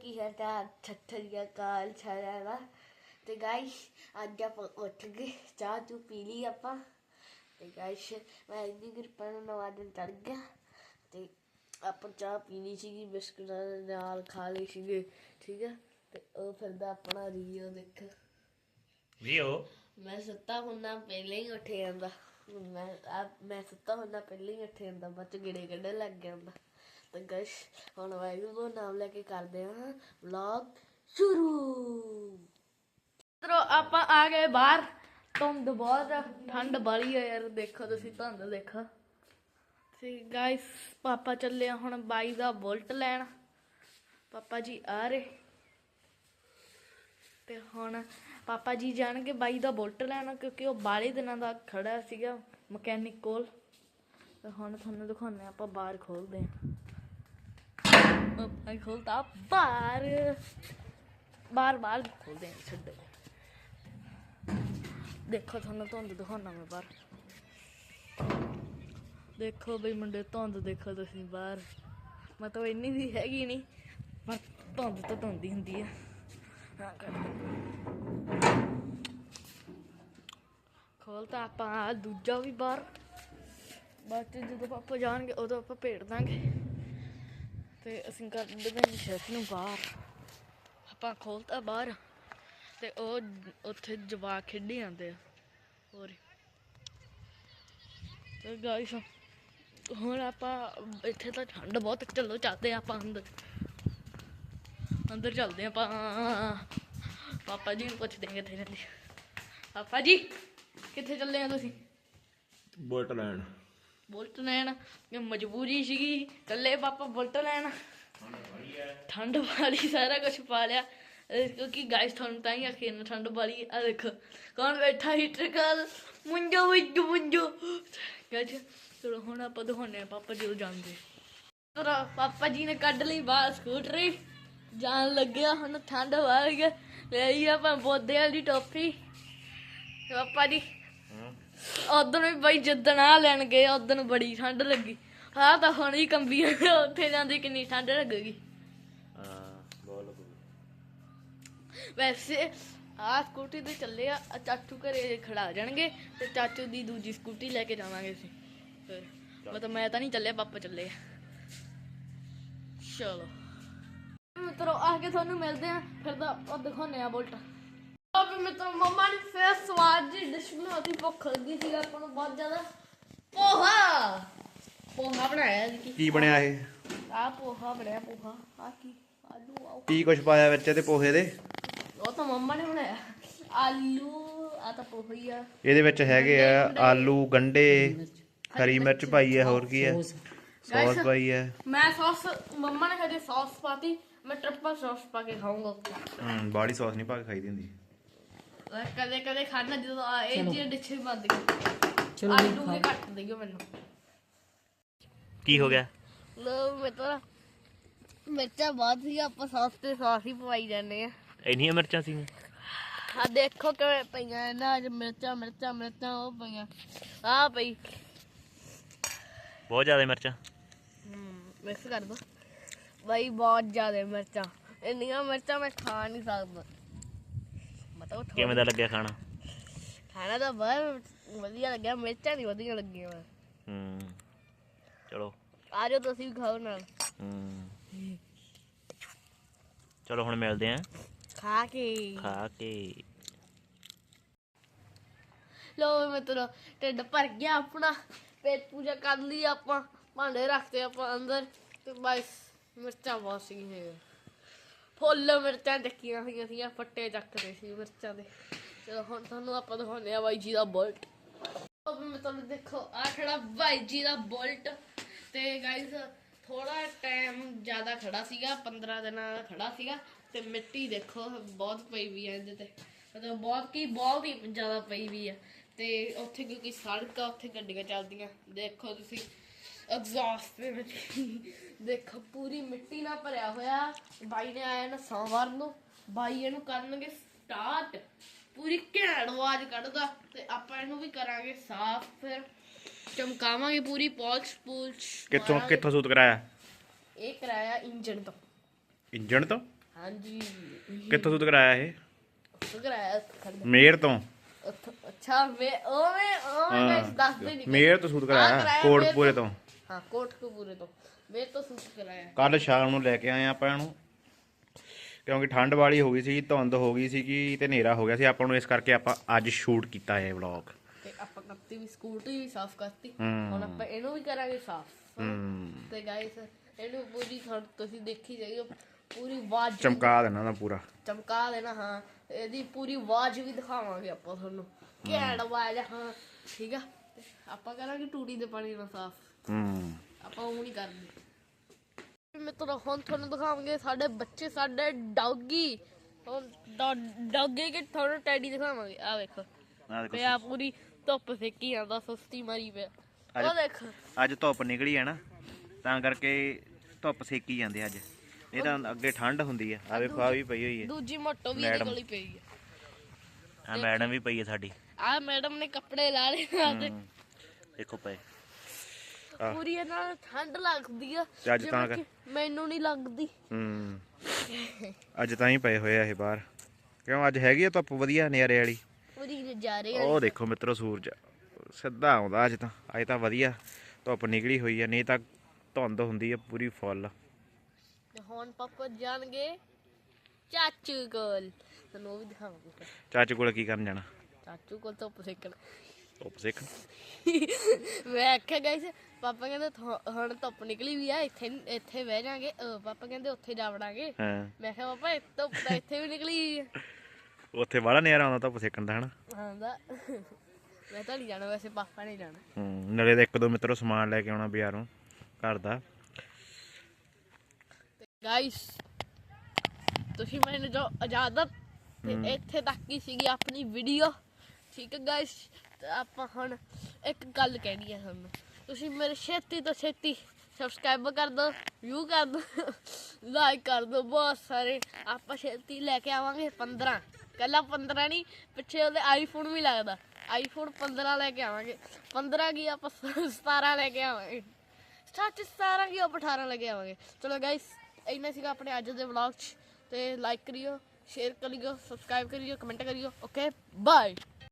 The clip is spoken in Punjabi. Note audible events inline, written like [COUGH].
ਕੀ ਹੈ ਤਾਂ ਛੱਠਰੀਆ ਕਾਲ ਛਾਇਆ ਤੇ ਗਾਇਸ ਅੱਜ ਆਪਾਂ ਉੱਠ ਗਏ। ਚਾਹ ਚੂ ਪੀ ਲਈ ਆਪਾਂ। ਤੇ ਗਾਇਸ ਮੈਂ ਇੰਨੀ ਕਿਰਪਾ ਨਾਲ ਨਵਾਂ ਦਿਨ ਚੜ ਗਿਆ। ਤੇ ਆਪਾਂ ਚਾਹ ਪੀਣੀ ਸੀਗੀ ਬਿਸਕੁਟਾਂ ਦੇ ਨਾਲ ਖਾ ਲਈ ਸੀਗੇ ਠੀਕ ਹੈ ਤੇ ਉਹ ਫਿਰਦਾ ਆਪਣਾ ਰੀਓ ਦੇਖ। ਉਹ ਮੈਂ ਸੁੱਤਾ ਹੁੰਨਾ ਪਹਿਲਾਂ ਹੀ ਉੱਠ ਜਾਂਦਾ। ਮੈਂ ਆ ਮੈਂ ਸੁੱਤਾ ਹੁੰਨਾ ਪਹਿਲਾਂ ਹੀ ਉੱਠ ਜਾਂਦਾ ਬੱਚ ਗਿੜੇ ਕੱਢਣ ਲੱਗ ਜਾਂਦਾ। ਤੇ ਗਸ਼ ਹੁਣ ਵਾਹਿਗੁਰੂ ਦਾ ਨਾਮ ਲੈ ਕੇ ਕਰਦੇ ਹਾਂ ਵਲੌਗ ਸ਼ੁਰੂ। ਤਰੋ ਆਪਾਂ ਆ ਗਏ ਬਾਹਰ। ਧੁੰਦ ਬਹੁਤ ਆ, ਠੰਡ ਬਾਲੀ ਆ ਯਾਰ ਦੇਖੋ ਤੁਸੀਂ ਧੁੰਦ ਦੇਖੋ। ਤੇ ਗਾਇਸ ਪਾਪਾ ਚੱਲੇ ਆ ਹੁਣ ਬਾਈ ਦਾ ਬੁਲਟ ਲੈਣ। ਪਾਪਾ ਜੀ ਆ ਰਹੇ। ਤੇ ਹੁਣ ਪਾਪਾ ਜੀ ਜਾਣਗੇ ਬਾਈ ਦਾ ਬੁਲਟ ਲੈਣਾ ਕਿਉਂਕਿ ਉਹ ਬਾਲੇ ਦਿਨਾਂ ਦਾ ਖੜਾ ਸੀਗਾ ਮਕੈਨਿਕ ਕੋਲ। ਤੇ ਹੁਣ ਤੁਹਾਨੂੰ ਦਿਖਾਉਂਦੇ ਹਾਂ ਆਪਾਂ ਬਾਹਰ ਖੋਲਦੇ ਹਾਂ। ਆਪਾਂ ਖੋਲਤਾ ਬਾਹਰ। ਬਾਹਰ ਬਾਹਰ ਖੋਲਦੇ ਹਾਂ ਛੱਡੋ ਦੇਖੋ, ਤੁਹਾਨੂੰ ਧੁੰਦ ਦਿਖਾਉਣਾ ਮੈਂ ਬਾਹਰ। ਦੇਖੋ ਬਈ ਮੁੰਡੇ, ਧੁੰਦ ਦੇਖੋ ਤੁਸੀਂ ਬਾਹਰ। ਮਤਲਬ ਇੰਨੀ ਦੀ ਹੈਗੀ ਨਹੀਂ, ਪਰ ਧੁੰਦ ਤਾਂ ਧੁੰਦ ਹੀ ਹੁੰਦੀ ਆ। ਖੋਲਤਾ ਆਪਾਂ, ਦੂਜਾ ਵੀ ਬਾਹਰ। ਬਾਅਦ ਚ ਜਦੋਂ ਪਾਪਾ ਜਾਣਗੇ, ਉਦੋਂ ਆਪਾਂ ਭੇੜ ਦਾਂਗੇ। ਤੇ ਅਸੀਂ ਕਰ ਦਿੰਦੇ ਸ਼ੈਫ ਨੂੰ ਬਾਹਰ। ਆਪਾਂ ਖੋਲਤਾ ਬਾਹਰ ਤੇ ਉਹ ਉੱਥੇ ਜਵਾਕ ਖੇਡੀ ਜਾਂਦੇ ਆ। ਹੋਰ। ਤੇ ਗਾਇਸ ਹੁਣ ਆਪਾਂ ਇੱਥੇ ਤਾਂ ਠੰਡ ਬਹੁਤ ਚਲੋ, ਚੱਲਦੇ ਆ ਆਪਾਂ ਅੰਦਰ। ਅੰਦਰ ਚੱਲਦੇ ਆ ਆਪਾਂ। ਪਾਪਾ ਜੀ ਨੂੰ ਪੁੱਛਦੇ ਆ ਕਿੱਥੇ ਰਹਿੰਦੇ ਪਾਪਾ ਜੀ, ਕਿੱਥੇ ਚੱਲੇ ਆ ਤੁਸੀਂ? ਬੁਲਟ ਲੈਣ ਬੁਲਟ ਲੈਣ ਇਹ ਮਜਬੂਰੀ ਸੀਗੀ ਕੱਲੇ ਪਾਪਾ ਬੁਲਟ ਲੈਣ। ਠੰਡ ਵਾਲੀ ਸਾਰਾ ਕੁਝ ਪਾ ਲਿਆ। ਇਹ ਕਿਉਂਕਿ ਗਾਇਸ ਤੁਹਾਨੂੰ ਤਾਂ ਹੀ ਆਖੇ ਨਾ, ਠੰਡ ਵਾਲੀ ਆ ਦੇਖੋ, ਕੌਣ ਬੈਠਾ ਹੀਟਰ ਕਰ ਮੁੰਜੋ ਵਿੱਚ ਮੁੰਜੋ। ਗੱਜ ਚਲੋ ਹੁਣ ਆਪਾਂ ਦਿਖਾਉਂਦੇ ਆ ਪਾਪਾ ਜੀ ਉਹ ਜਾਂਦੇ। ਤੇਰਾ ਪਾਪਾ ਜੀ ਨੇ ਕੱਢ ਲਈ ਬਾਹਰ ਸਕੂਟਰੀ। ਜਾਣ ਲੱਗਿਆ, ਹੁਣ ਠੰਡ ਵਾਲੀ ਲੈ ਲਈ ਆਪਾਂ ਬੋਦੇ ਵਾਲੀ ਟੋਪੀ। ਤੇ ਪਾਪਾ ਜੀ ਉਦੋਂ ਵੀ ਬਈ ਜਿੱਦਣ ਆ ਲੈਣ ਗਏ ਉਦੋਂ ਬੜੀ ਠੰਡ ਲੱਗੀ। ਆ ਤਾਂ ਹੁਣ ਹੀ ਕੰਬੀ ਉੱਥੇ ਜਾਂਦੀ ਕਿੰਨੀ ਠੰਡ ਲੱਗੇਗੀ। ਹਾਂ ਵੈਸੇ ਆ ਸਕੂਟੀ ਤੇ ਚੱਲੇ ਆ ਚਾਚੂ ਘਰੇ ਖੜਾ ਜਾਣਗੇ ਤੇ ਚਾਚੂ ਦੀ ਦੂਜੀ ਸਕੂਟੀ ਲੈ ਕੇ ਜਾਵਾਂਗੇ ਅਸੀਂ। ਫਿਰ ਮਤਲਬ ਮੈਂ ਤਾਂ ਨਹੀਂ ਚੱਲਿਆ ਪਾਪਾ ਚੱਲੇ ਆ। ਚਲੋ। ਮਿੱਤਰੋ ਆ ਕੇ ਤੁਹਾਨੂੰ ਮਿਲਦੇ ਆ ਫਿਰ ਤਾਂ ਉਹ ਦਿਖਾਉਨੇ ਆ ਬੁਲਟ। ਅਬ ਮਿੱਤਰੋ ਮੰਮਾ ਨੇ ਫੇਰ ਸਵਾਦ ਜੀ ਡਿਸ਼ ਬਣਾਤੀ ਭੁੱਖ ਲੱਗੀ ਸੀ ਆਪਾਂ ਨੂੰ ਬਹੁਤ ਜ਼ਿਆਦਾ। ਪੋਹਾ! ਪੋਹਾ ਬਣਾਇਆ ਜੀ। ਕੀ ਬਣਿਆ ਇਹ? ਆ ਪੋਹਾ ਬਣਿਆ ਪੋਹਾ। ਆ ਕੀ? ਆਲੂ ਆਓ। ਕੀ ਕੁਛ ਪਾਇਆ ਵਿੱਚ ਤੇ ਪੋਹੇ ਦੇ? ਉਹ ਤਾਂ ਮੰਮਾ ਨੇ ਬਣਾਇਆ। ਆਲੂ ਆ ਤਾਂ ਪੋਹਾ ਹੀ ਆ। ਇਹਦੇ ਵਿੱਚ ਹੈਗੇ ਆ ਆਲੂ ਗੰਡੇ ਹਰੀ ਮਿਰਚ। ਪਾਈ ਹੈ ਹੋਰ ਕੀ ਹੈ ਸੌਸ। ਪਾਈ ਹੈ ਮੈਂ ਸੌਸ ਮੰਮਾ ਨੇ ਕਦੇ ਸੌਸ ਪਾਤੀ ਮੈਂ ਟ੍ਰਿਪਲ ਸੌਸ ਪਾ ਕੇ ਖਾਊਂਗਾ। ਹੂੰ ਬਾੜੀ ਸੌਸ ਨਹੀਂ ਪਾ ਕੇ ਖਾਈਦੀ ਹੁੰਦੀ। ਕਦੇ ਕਦੇ ਖਾਣਾ ਜਦੋਂ ਆ ਇਹ ਜੀ ਡਿਸ਼ ਬੰਦ ਗਈ ਚਲੋ ਆਲੂ ਵੀ ਕੱਟ ਦਿਓ ਮੈਨੂੰ। ਕੀ ਹੋ ਗਿਆ? ਲੋ ਮਿੱਤਰਾ ਮਿਰਚਾਂ ਬਹੁਤ ਸੀ ਆਪਾਂ ਸੌਸ ਤੇ ਸੌਸ ਹੀ ਪਵਾਈ ਜਾਂਦੇ ਆ। ਇੰਨੀਆਂ ਮਿਰਚਾਂ ਸੀ? ਆ ਦੇਖੋ ਕਿਵੇਂ ਪਈਆਂ ਇਹਨਾਂ ਅੱਜ ਮਿਰਚਾਂ ਮਿਰਚਾਂ ਮਿਰਚਾਂ ਉਹ ਪਈਆਂ। ਆ ਪਈ। ਬਹੁਤ ਜ਼ਿਆਦਾ ਮਿਰਚਾਂ। ਮਿਕਸ ਕਰ ਦੋ। ਬਾਈ ਬਹੁਤ ਜ਼ਿਆਦਾ ਮਿਰਚਾਂ। ਇੰਨੀਆਂ ਮਿਰਚਾਂ ਮੈਂ ਖਾ ਨਹੀਂ ਸਕਦਾ। ਥੋੜ੍ਹਾ- ਕਿਵੇਂ ਦਾ ਲੱਗਿਆ ਖਾਣਾ? ਖਾਣਾ ਤਾਂ ਬਹੁਤ ਵਧੀਆ ਲੱਗਿਆ ਮਿਰਚਾਂ ਨਹੀਂ ਵਧੀਆ ਲੱਗੀਆਂ। ਹੂੰ ਚਲੋ। ਆ ਜਾਓ ਤੁਸੀਂ ਵੀ ਖਾਓ ਨਾਲ। ਹੂੰ। ਚਲੋ ਹੁਣ ਮਿਲਦੇ ਆਂ। ਖਾ ਕੇ। ਖਾ ਕੇ। ਲੋ ਮਿੱਤਰੋ ਢਿੱਡ ਭਰ ਗਿਆ ਆਪਣਾ। ਪੇਟ ਪੂਜਾ ਕਰ ਲਈ ਆਪਾਂ। ਭਾਂਡੇ ਰੱਖਤੇ ਆਪਾਂ ਅੰਦਰ। ਤੇ ਬਸ ਮਿਰਚਾਂ ਬਹੁਤ ਸੀਗੀਆਂ। ਫੁੱਲ ਮਿਰਚਾਂ ਚੱਕੀਆਂ ਹੋਈਆਂ ਸੀਗੀਆਂ, ਫੱਟੇ ਚੱਕਦੇ ਸੀ ਮਿਰਚਾਂ ਦੇ। ਚਲੋ ਹੁਣ ਤੁਹਾਨੂੰ ਆਪਾਂ ਦਿਖਾਉਂਦੇ ਆ ਬਾਈ ਜੀ ਦਾ ਬੁਲਟ। ਉਹ ਮੈਂ ਦੇਖੋ ਆ ਖੜਾ ਬਾਈ ਜੀ ਦਾ ਬੁਲਟ। ਤੇ ਗਾਇਸ ਥੋੜਾ ਟਾਈਮ ਜ਼ਿਆਦਾ ਖੜਾ ਸੀਗਾ 15 ਦਿਨਾਂ ਦਾ ਖੜਾ ਸੀਗਾ। ਤੇ ਮਿੱਟੀ ਦੇਖੋ, ਬਹੁਤ ਪਈ ਵੀ ਹੈ ਇਹਦੇ ਤੇ। ਮਤਲਬ ਬਹੁਤ ਕੀ, ਬਹੁਤ ਹੀ ਜ਼ਿਆਦਾ ਪਈ ਵੀ ਆ। ਤੇ ਉੱਥੇ ਕਿਉਂਕਿ ਸੜਕ ਆ, ਉੱਥੇ ਗੱਡੀਆਂ ਚੱਲਦੀਆਂ। ਦੇਖੋ ਤੁਸੀਂ ਐਗਜ਼ੌਸਟ ਦੇ ਵਿੱਚ। ਦੇਖੋ ਪੂਰੀ ਮਿੱਟੀ ਨਾਲ ਭਰਿਆ ਹੋਇਆ। ਬਾਈ ਨੇ ਆਇਆ ਨਾ ਸੋਮਵਾਰ ਨੂੰ। ਬਾਈ ਇਹਨੂੰ ਕਰਨਗੇ ਸਟਾਰਟ ਪੂਰੀ ਘੈਂਟ ਆਵਾਜ਼ ਕੱਢਦਾ ਤੇ ਆਪਾਂ ਇਹਨੂੰ ਵੀ ਕਰਾਂਗੇ ਸਾਫ਼ ਫਿਰ। ਚਮਕਾਵਾਂਗੇ ਪੂਰੀ ਪਾਲਿਸ਼ ਪੂਲਸ਼ ਕਿੱਥੋਂ ਮਾਰਾਂਗੇ। ਕਿੱਥੋਂ ਸੂਤ ਕਰਾਇਆ? ਇਹ ਕਰਾਇਆ ਇੰਜਨ ਤੋਂ। ਇੰਜਣ ਤੋਂ? ਹਾਂਜੀ। ਕਿੱਥੋਂ ਸੂਤ ਕਰਾਇਆ ਇਹ? ਖੰਡ ਮੇਰ ਤੋਂ? ਅੱਛਾ ਮੈਂ ਓਵੇਂ ਓਵੇਂ ਗਾਇਸ ਦੱਸਦੇ ਨਹੀਂ। ਮੇਰ ਤੋਂ ਸੂਤ ਕਰਾਇਆ ਕਰਾਇਆ ਕੋਟਪੂਰੇ ਤੋਂ। ਹਾਂ ਕੋਟਕਪੂਰੇ ਤੋਂ। ਮੇਰੇ ਤੋਂ ਸੂਟ ਕਰਾਇਆ ਕੱਲ ਸ਼ਾਮ ਨੂੰ ਲੈ ਕੇ ਆਏ ਆਪਾਂ ਇਹਨੂੰ। ਕਿਉਂਕਿ ਠੰਡ ਵਾਲੀ ਹੋ ਗਈ ਸੀ ਧੁੰਦ ਹੋ ਗਈ ਸੀਗੀ ਤੇ ਹਨੇਰਾ ਹੋ ਗਿਆ ਸੀ। ਆਪਾਂ ਨੂੰ ਇਸ ਕਰਕੇ ਆਪਾਂ ਅੱਜ ਸ਼ੂਟ ਕੀਤਾ ਇਹ ਵਲੌਗ ਤੇ ਆਪਾਂ ਕਰਤੀ ਵੀ ਸਕੂਟਰੀ ਵੀ ਸਾਫ਼ ਕਰਤੀ। ਹਮ। ਹੁਣ ਆਪਾਂ ਇਹਨੂੰ ਵੀ ਕਰਾਂਗੇ ਸਾਫ਼। ਹੂੰ। ਤੇ ਗਾਇਸ ਇਹਨੂੰ ਪੂਰੀ ਤੁਹਾਨੂੰ ਤੁਸੀਂ ਦੇਖੀ ਜਾਈਓ। ਪੂਰੀ ਆਵਾਜ਼ ਚਮਕਾ ਦੇਣਾ ਨਾ ਪੂਰਾ। ਚਮਕਾ ਦੇਣਾ ਹਾਂ। ਇਹਦੀ ਪੂਰੀ ਆਵਾਜ਼ ਵੀ ਦਿਖਾਵਾਂਗੇ ਆਪਾਂ ਤੁਹਾਨੂੰ। ਘੈਂਟ ਆਵਾਜ਼ ਆ, ਹਾਂ। ਠੀਕ ਆ? ਤੇ ਆਪਾਂ ਕਰਾਂਗੇ ਟੂਟੀ ਦੇ ਪਾਣੀ ਨਾਲ ਸਾਫ਼। ਹੂੰ ਆਪਾਂ ਉਹ ਨਹੀਂ ਕਰਦੇ ਮਿੱਤਰੋ ਹੁਣ ਤੁਹਾਨੂੰ ਦਿਖਾਵਾਂਗੇ ਸਾਡੇ ਬੱਚੇ ਸਾਡੇ ਡੌਗੀ। ਹੁਣ ਡੌਗੀ ਕਿ ਤੁਹਾਨੂੰ ਟੈਡੀ ਦਿਖਾਵਾਂਗੇ। ਆ ਵੇਖੋ। ਆ ਦੇਖੋ ਪਿਆ ਪੂਰੀ ਧੁੱਪ ਸੇਕੀ ਜਾਂਦਾ ਸੁਸਤੀ ਮਾਰੀ ਪਿਆ ਉਹ ਦੇਖ ਅੱਜ ਧੁੱਪ ਨਿਕਲੀ ਹੈ ਨਾ ਤਾਂ ਕਰਕੇ ਧੁੱਪ ਸੇਕੀ ਜਾਂਦੇ ਅੱਜ। ਇਹ ਤਾਂ ਅੱਗੇ ਠੰਡ ਹੁੰਦੀ ਆ। ਆ ਵੇਖੋ ਆ ਵੀ ਪਈ ਹੋਈ ਹੈ ਦੂਜੀ ਮੋਟੋ ਵੀ ਇਹਦੇ ਕੋਲ ਹੀ ਪਈ ਹੈ ਆ ਮੈਡਮ ਵੀ ਪਈ ਹੈ ਸਾਡੀ। ਆ ਮੈਡਮ ਨੇ ਕੱਪੜੇ ਲਾ ਲਏ ਆ ਤੇ ਦੇਖੋ ਪਏ। ਪੂਰੀ ਇਹਨਾਂ ਨੂੰ ਠੰਡ ਲੱਗਦੀ ਆ ਤੇ ਅੱਜ ਤਾਂ ਜਿਵੇਂ ਕਿ ਮੈਨੂੰ ਨਹੀਂ ਲੱਗਦੀ। ਹੂੰ। ਅੱਜ ਤਾਂ ਹੀ ਪਏ ਹੋਏ ਆ ਇਹ ਬਾਹਰ। ਕਿਉਂ ਅੱਜ ਹੈਗੀ ਆ ਧੁੱਪ ਵਧੀਆ ਨਿਆਰੇ ਵਾਲੀ? ਪੂਰੀ ਨਜ਼ਾਰੇ ਆ ਉਹ ਦੇਖੋ ਮਿੱਤਰੋ ਸੂਰਜ। ਸਿੱਧਾ ਆਉਂਦਾ ਅੱਜ ਤਾਂ। ਅੱਜ ਤਾਂ ਵਧੀਆ ਧੁੱਪ ਨਿਕਲੀ ਹੋਈ ਆ ਨਹੀਂ ਤਾਂ ਧੁੰਦ ਹੁੰਦੀ ਆ ਪੂਰੀ ਫੁੱਲ। ਤੇ ਹੁਣ ਪਾਪਾ ਜਾਣਗੇ ਚਾਚੂ ਕੋਲ। ਤੁਹਾਨੂੰ ਉਹ ਵੀ ਦਿਖਾਵਾਂਗੇ। ਚਾਚੂ ਕੋਲ ਕੀ ਕਰਨ ਜਾਣਾ? ਚਾਚੂ ਕੋਲ ਧੁੱਪ ਸੇਕਣ। ਧੁੱਪ ਸੇਕ। [LAUGHS] ਮੈਂ ਆਖਿਆ ਗਾਇਸ ਪਾਪਾ ਕਹਿੰਦੇ ਥੋ- ਹੁਣ ਧੁੱਪ ਨਿਕਲੀ ਵੀ ਆ ਇੱਥੇ ਇੱਥੇ ਬਹਿ ਜਾਾਂਗੇ। ਪਾਪਾ ਕਹਿੰਦੇ ਉੱਥੇ ਜਾ ਵੜਾਂਗੇ। ਹਾਂ। ਮੈਂ ਕਿਹਾ ਪਾਪਾ ਇਹ ਧੁੱਪ ਤਾਂ ਇੱਥੇ ਵੀ ਨਿਕਲੀ [LAUGHS] ਉੱਥੇ ਬੜਾ ਨਜ਼ਾਰਾ ਆਉਂਦਾ ਧੁੱਪ ਸੇਕਣ ਦਾ ਹਨਾ? ਹਾਂ ਦਾ [LAUGHS] ਮੈਂ ਤਾਂ ਨਹੀਂ ਜਾਣਾ ਵੈਸੇ ਪਾਪਾ ਨੇ ਜਾਣਾ। ਹੂੰ ਨਾਲੇ ਤਾਂ ਇੱਕ ਦੋ ਮਿੱਤਰੋ ਸਮਾਨ ਲੈ ਕੇ ਆਉਣਾ ਬਾਜ਼ਾਰੋਂ ਘਰ ਦਾ। ਗਾਇਸ ਤੁਸੀਂ ਮੈਨੂੰ ਜੋ ਇਜਾਜ਼ਤ ਤੇ ਇੱਥੇ ਤੱਕ ਹੀ ਸੀਗੀ ਆਪਣੀ ਵੀਡੀਓ ਠੀਕ ਹੈ ਗਾਇਸ? ਆਪਾਂ ਹੁਣ ਇੱਕ ਗੱਲ ਕਹਿਣੀ ਹੈ ਤੁਹਾਨੂੰ। ਤੁਸੀਂ ਮੇਰੇ ਛੇਤੀ ਤੋਂ ਛੇਤੀ ਸਬਸਕ੍ਰਾਈਬ ਕਰ ਦਿਓ ਵਿਊ ਕਰ ਦਿਓ ਲਾਈਕ ਕਰ ਦਿਓ ਬਹੁਤ ਸਾਰੇ। ਆਪਾਂ ਛੇਤੀ ਲੈ ਕੇ ਆਵਾਂਗੇ 15 ਕੱਲਾ 15 ਨਹੀਂ, ਪਿੱਛੇ ਉਹਦੇ ਆਈਫੋਨ ਵੀ ਲੱਗਦਾ। ਆਈਫੋਨ 15 ਲੈ ਕੇ ਆਵਾਂਗੇ। 15 ਕੀ ਆਪਾਂ 17 ਲੈ ਕੇ ਆਵਾਂਗੇ। ਸੱਚ 17 ਕੀ ਆਪਾਂ 18 ਲੈ ਕੇ ਆਵਾਂਗੇ। ਚਲੋ ਗਾਇਸ ਇੰਨਾ ਸੀਗਾ ਆਪਣੇ ਅੱਜ ਦੇ ਵਲੌਗ 'ਚ। ਤੇ ਲਾਈਕ ਕਰਿਓ ਸ਼ੇਅਰ ਕਰਿਓ ਸਬਸਕ੍ਰਾਈਬ ਕਰਿਓ ਕਮੈਂਟ ਕਰਿਓ। Okay bye